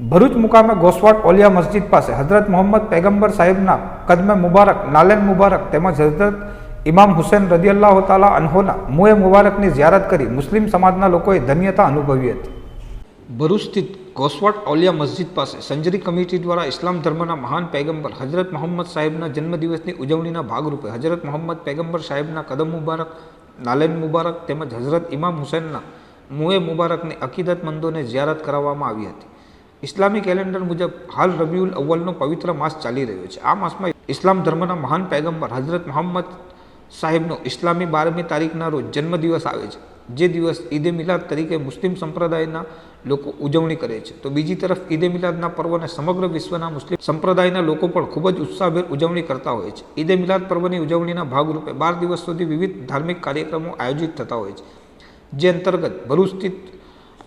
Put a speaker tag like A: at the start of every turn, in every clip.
A: ભરૂચ મુકામે ગોસવાડ ઓલિયા મસ્જિદ પાસે હઝરત મોહમ્મદ પૈગંબર સાહેબના કદમે મુબારક, નાલેન મુબારક તેમજ હઝરત ઇમામ હુસેન રદિયલ્લાહ તાલા અનહોના મુએ મુબારકની ઝિયારત કરી મુસ્લિમ સમાજના લોકોએ ધન્યતા અનુભવી હતી. ભરૂચ સ્થિત ગોસવાડ ઓલિયા મસ્જિદ પાસે સંજરી કમિટી દ્વારા ઇસ્લામ ધર્મના મહાન પૈગંબર હઝરત મોહમ્મદ સાહેબના જન્મદિવસની ઉજવણીના ભાગરૂપે હઝરત મોહમ્મદ પૈગંબર સાહેબના કદમ મુબારક, નાલેન મુબારક તેમજ હઝરત ઇમામ હુસેનના મુએ મુબારકની અકીદતમંદોને ઝિયારત કરાવવામાં આવી હતી. ઇસ્લામી કેલેન્ડર મુજબ હાલ રબીઉલ અવ્વલનો પવિત્ર માસ ચાલી રહ્યો છે. આ માસમાં ઇસ્લામ ધર્મના મહાન પૈગંબર હઝરત મોહમ્મદ સાહેબનો ઇસ્લામી બારમી તારીખના રોજ જન્મદિવસ આવે છે. જે દિવસ ઈદે મિલાદ તરીકે મુસ્લિમ સંપ્રદાયના લોકો ઉજવણી કરે છે. તો બીજી તરફ ઈદે મિલાદના પર્વને સમગ્ર વિશ્વના મુસ્લિમ સંપ્રદાયના લોકો પણ ખૂબ જ ઉત્સાહભેર ઉજવણી કરતા હોય છે. ઈદે મિલાદ પર્વની ઉજવણીના ભાગરૂપે બાર દિવસ સુધી વિવિધ ધાર્મિક કાર્યક્રમો આયોજિત થતા હોય છે. જે અંતર્ગત ભરૂચ સ્થિત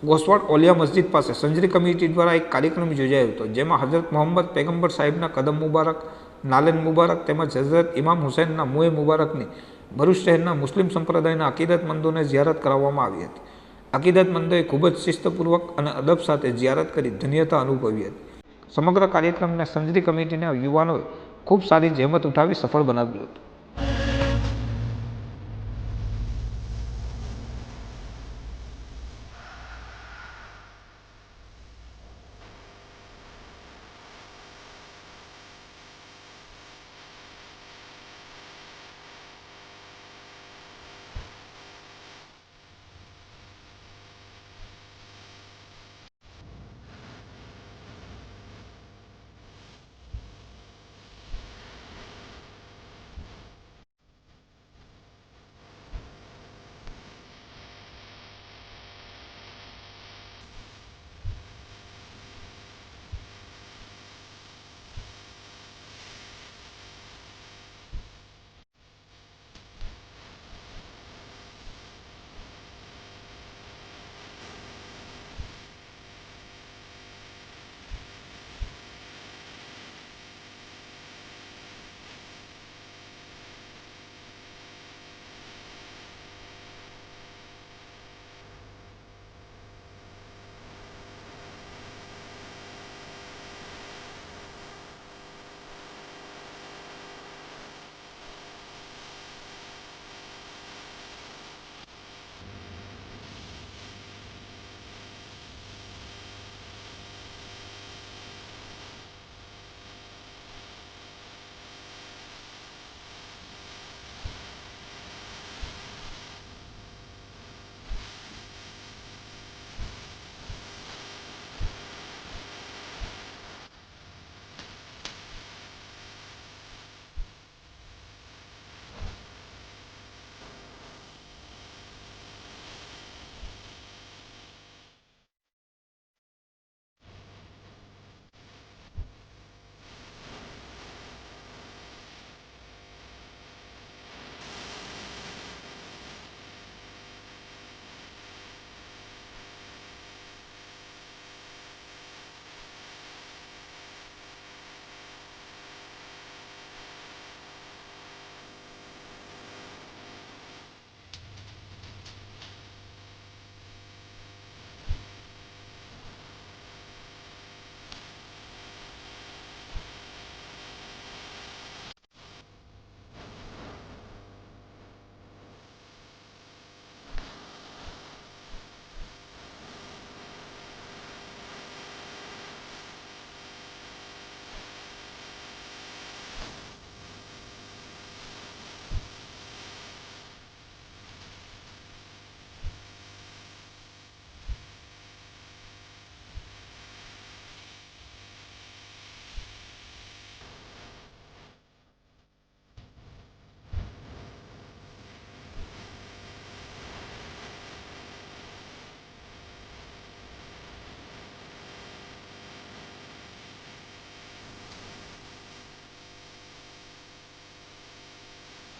A: ગોસવાડ ઓલિયા મસ્જિદ પાસે સંજરી કમિટી દ્વારા એક કાર્યક્રમ યોજાયો હતો, જેમાં હજરત મોહમ્મદ પેગમ્બર સાહેબના કદમ મુબારક, નાલેન મુબારક તેમજ હઝરત ઇમામ હુસૈનના મુએ મુબારકની ભરૂચ શહેરના મુસ્લિમ સંપ્રદાયના અકીદતમંદોને જિયારત કરાવવામાં આવી હતી. અકીદતમંદોએ ખૂબ જ શિસ્તપૂર્વક અને અદબ સાથે જિયારત કરી ધન્યતા અનુભવી હતી. સમગ્ર કાર્યક્રમને સંજરી કમિટીના યુવાનોએ ખૂબ સારી જહેમત ઉઠાવી સફળ બનાવ્યું હતું.